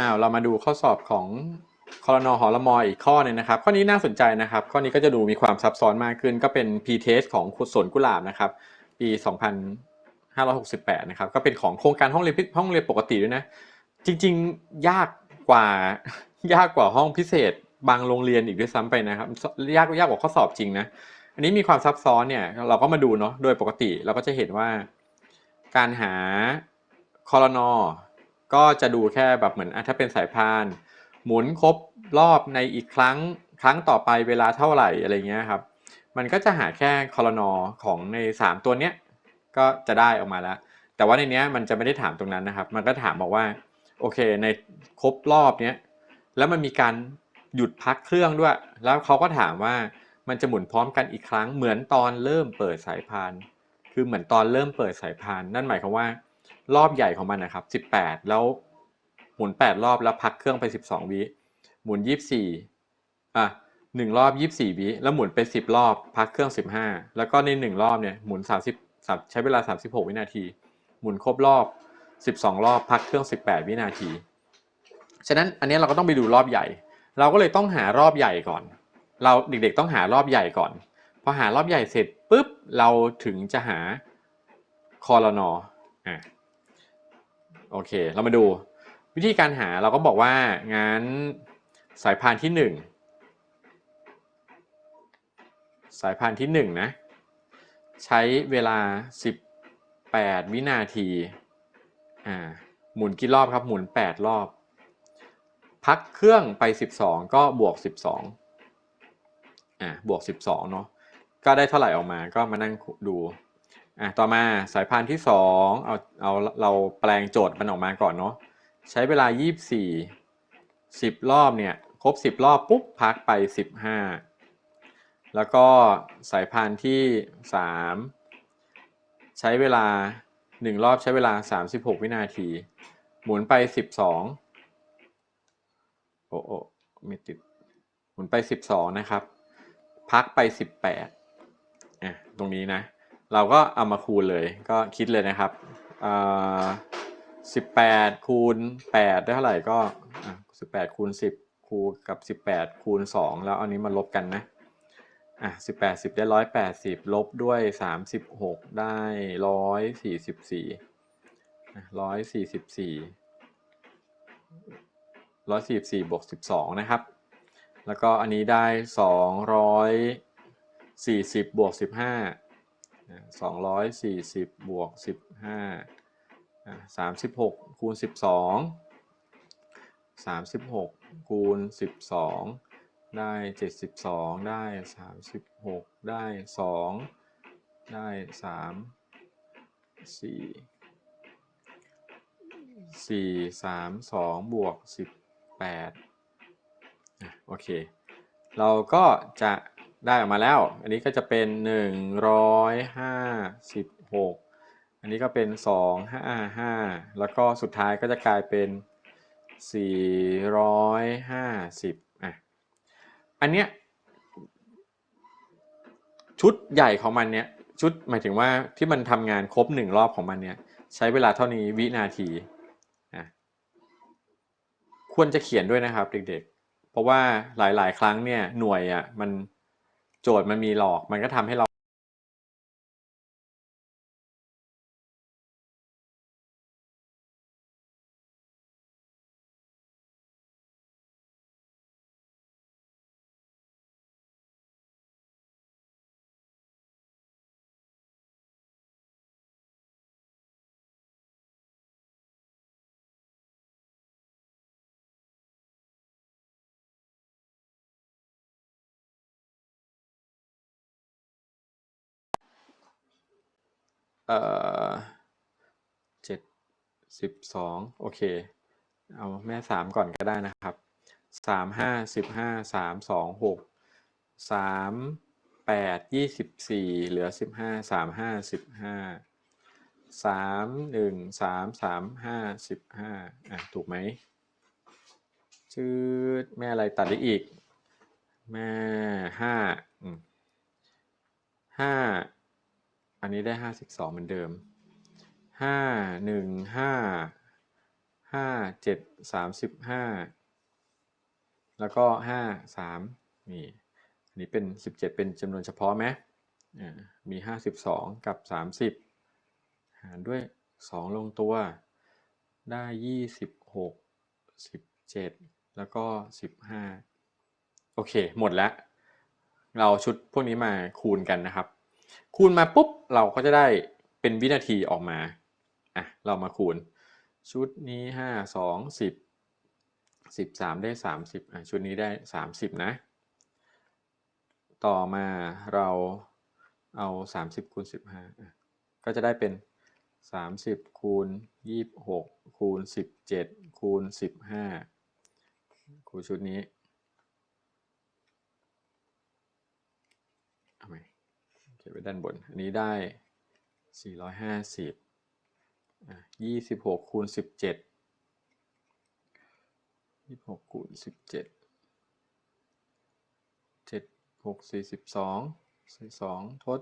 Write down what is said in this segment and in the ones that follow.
อ้าวเรามาดูข้อสอบของคอรนอหอรมออีกข้อนึงนะครับ ข้อนี้น่าสนใจนะครับ ข้อนี้ก็จะดูมีความซับซ้อนมากขึ้น ก็เป็น P-test ของสวนกุหลาบนะครับ ปี 2568 นะครับ ก็เป็นของโครงการห้องเรียนพิห้องเรียนปกติด้วยนะ จริงๆยากกว่ายากกว่าห้องพิเศษบางโรงเรียนอีกด้วยซ้ำไปนะครับ ยากยากกว่าข้อสอบจริงนะอันนี้มีความซับซ้อนเนี่ยเราก็มาดูเนาะโดยปกติเราก็จะเห็นว่า การหาคอรนอ ก็จะดูแค่แบบเหมือนถ้าเป็นสายพาน หมุนครบรอบในอีกครั้งครั้งต่อไปเวลาเท่าไหร่อะไรเงี้ยครับ มันก็จะหาแค่คอรนอของใน 3 ตัวเนี้ยก็จะได้ออกมาแล้ว แต่ว่าในเนี้ยมันจะไม่ได้ถามตรงนั้นนะครับ มันก็ถามบอกว่าโอเคในครบรอบเนี้ยแล้วมันมีการหยุดพักเครื่องด้วย แล้วเขาก็ถามว่ามันจะหมุนพร้อมกันอีกครั้งเหมือนตอนเริ่มเปิดสายพาน คือเหมือนตอนเริ่มเปิดสายพาน นั่นหมายความว่า รอบใหญ่ของมันนะครับ 18 แล้วหมุน 8 รอบแล้วพักเครื่องไป 12 วิ หมุน 24 อะหนึ่งรอบ 24 วิแล้วหมุนไป 10 รอบ พักเครื่อง 15 แล้วก็ใน 1 รอบเนี่ยหมุน 30 3ใช้เวลา 36 วินาที หมุนครบรอบ 12 รอบ พักเครื่อง 18 วินาที ฉะนั้นอันนี้เราก็ต้องไปดูรอบใหญ่ เราก็เลยต้องหารอบใหญ่ก่อน เราเด็กๆต้องหารอบใหญ่ก่อน พอหารอบใหญ่เสร็จปุ๊บเราถึงจะหาคอรนออะ โอเค เรามาดูวิธีการหาเราก็บอกว่างั้นสายพานที่หนึ่งสายพานที่หนึ่งนะใช้เวลา 18 วินาทีอ่าหมุนกี่รอบครับหมุน 8 รอบ พักเครื่องไป 12 ก็บวก 12อ่าบวก 12เนาะก็ได้เท่าไหร่ออกมาก็มานั่งดู อะต่อมาสายพานที่ 2 เอาเอาเราแปลงโจทย์มันออกมาก่อนเนาะใช้เวลา 24 10 รอบเนี่ยครบ 10 รอบปุ๊บพักไป 15 แล้วก็สายพานที่ 3 ใช้เวลา 1 รอบใช้เวลา 36 วินาที หมุนไป 12 โอ้โอ้ไม่ติด หมุนไป 12 นะครับ พักไป 18อะตรงนี้นะ เราก็เอามาคูณเลยก็คิดเลยนะครับอ่า18คูณ8ได้เท่าไหร่ก็อะ18คูณ10คูกับ18คูณ2แล้วอันนี้มาลบกันนะอะ18 10ได้180ลบด้วย36ได้144อะ144ร้อยสี่สิบสี่บวกสิบสองนะครับ แล้วก็อันนี้ได้สองร้อยสี่สิบบวกสิบห้า สองร้อยสี่สิบบวกสิบห้าสามสิบหกคูณสิบสองสามสิบหกคูณสิบสองได้เจ็ดสิบสองได้สามสิบหกได้สองได้สามสี่สี่สามสองบวกสิบแปดโอเค เราก็จะ ได้ออกมาแล้ว อันนี้ก็จะเป็นหนึ่งร้อยห้าสิบหกอันนี้ก็เป็นสองห้าห้าแล้วก็สุดท้ายก็จะกลายเป็นสี่ร้อยห้าสิบอะอันเนี้ยชุดใหญ่ของมันเนี้ยชุดหมายถึงว่าที่มันทำงานครบหนึ่งรอบของมันเนี้ยใช้เวลาเท่านี้วินาทีอะควรจะเขียนด้วยนะครับเด็กๆ เพราะว่าหลายๆ ครั้งเนี่ยหน่วยอะมัน โจทย์มันมีหลอก มันก็ทำให้เรา เอ่อเจ็ดสิบสองโอเค เอาแม่สามก่อนก็ได้นะครับสามห้าสิบห้าสามสองหกสามแปดยี่สิบสี่เหลือสิบห้าสามห้าสิบห้าสามหนึ่งสามสามห้าสิบห้าอะถูกไหมชืดแม่อะไรตัดได้อีก แม่ห้าห้า อันนี้ได้ห้าสิบสองเหมือนเดิมห้าหนึ่งห้าห้าเจ็ดสามสิบห้าแล้วก็ห้าสามนี่อันนี้เป็นสิบเจ็ดเป็นจำนวนเฉพาะไหมมีห้าสิบสองกับสามสิบหารด้วยสองลงตัว ได้ยี่สิบหกสิบเจ็ดแล้วก็สิบห้าโอเค หมดแล้ว เราชุดพวกนี้มาคูณกันนะครับ คูณมาปุ๊บเราก็จะได้เป็นวินาทีออกมาอะเรามาคูณ ชุดนี้ห้าสองสิบสิบสามได้สามสิบอะชุดนี้ได้สามสิบนะ ต่อมาเราเอาสามสิบคูณสิบห้าก็จะได้เป็นสามสิบคูณยี่สิบหกคูณสิบเจ็ดคูณสิบห้าคูณชุดนี้ เอาไหมเก็บ ไว้ด้านบน อันนี้ได้ 450 26คูณ17 26คูณ17 7 6 42 42ทด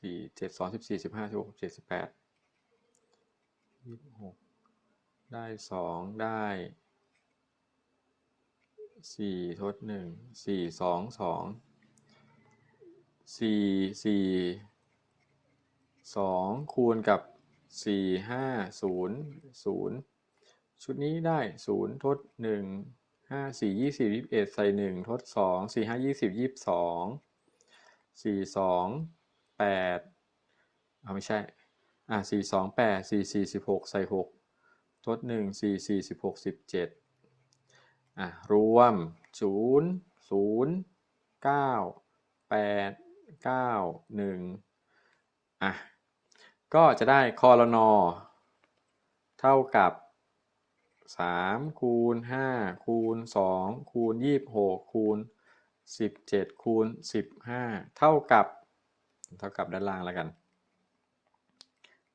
4 7 2 14 15 16 17 18 26 ได้ 2 ได้สี่ทดหนึ่งสี่ สี่สี่สองคูณกับสี่ห้าศูนย์ศูนย์ชุดนี้ได้ศูนย์ทดหนึ่งห้าสี่ยี่สิบยี่สิบเอ็ดใส่หนึ่งทดสองสี่ห้ายี่สิบยี่สิบสองสี่สองแปดเอาไม่ใช่อะสี่สองแปดสี่สี่สิบหกใส่หกทดหนึ่งสี่สี่สิบหกสิบเจ็ดอะรวมศูนย์ศูนย์เก้าแปด 0 0 9 8 9 1อะ ก็จะได้คอรนอเท่ากับ3คูณ5คูณ2คูณ26คูณ17คูณ15เท่ากับเท่ากับด้านล่างแล้วกัน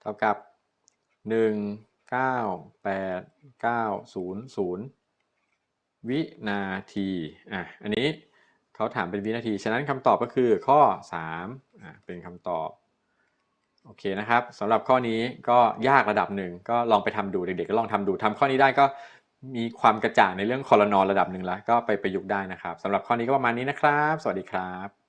เท่ากับ1 9 8 9 0 0วินาที อะ อันนี้ เขาถามเป็นวินาที ฉะนั้นคำตอบก็คือข้อ3อ่าเป็นคำตอบ โอเคนะครับสำหรับข้อนี้ก็ยากระดับหนึ่งก็ลองไปทำดูเด็กๆก็ลองทำดูทำข้อนี้ได้ก็มีความกระจ่างในเรื่องคอรนอระดับหนึ่งแล้ว ก็ไปประยุกต์ได้นะครับสำหรับข้อนี้ก็ประมาณนี้นะครับ สวัสดีครับ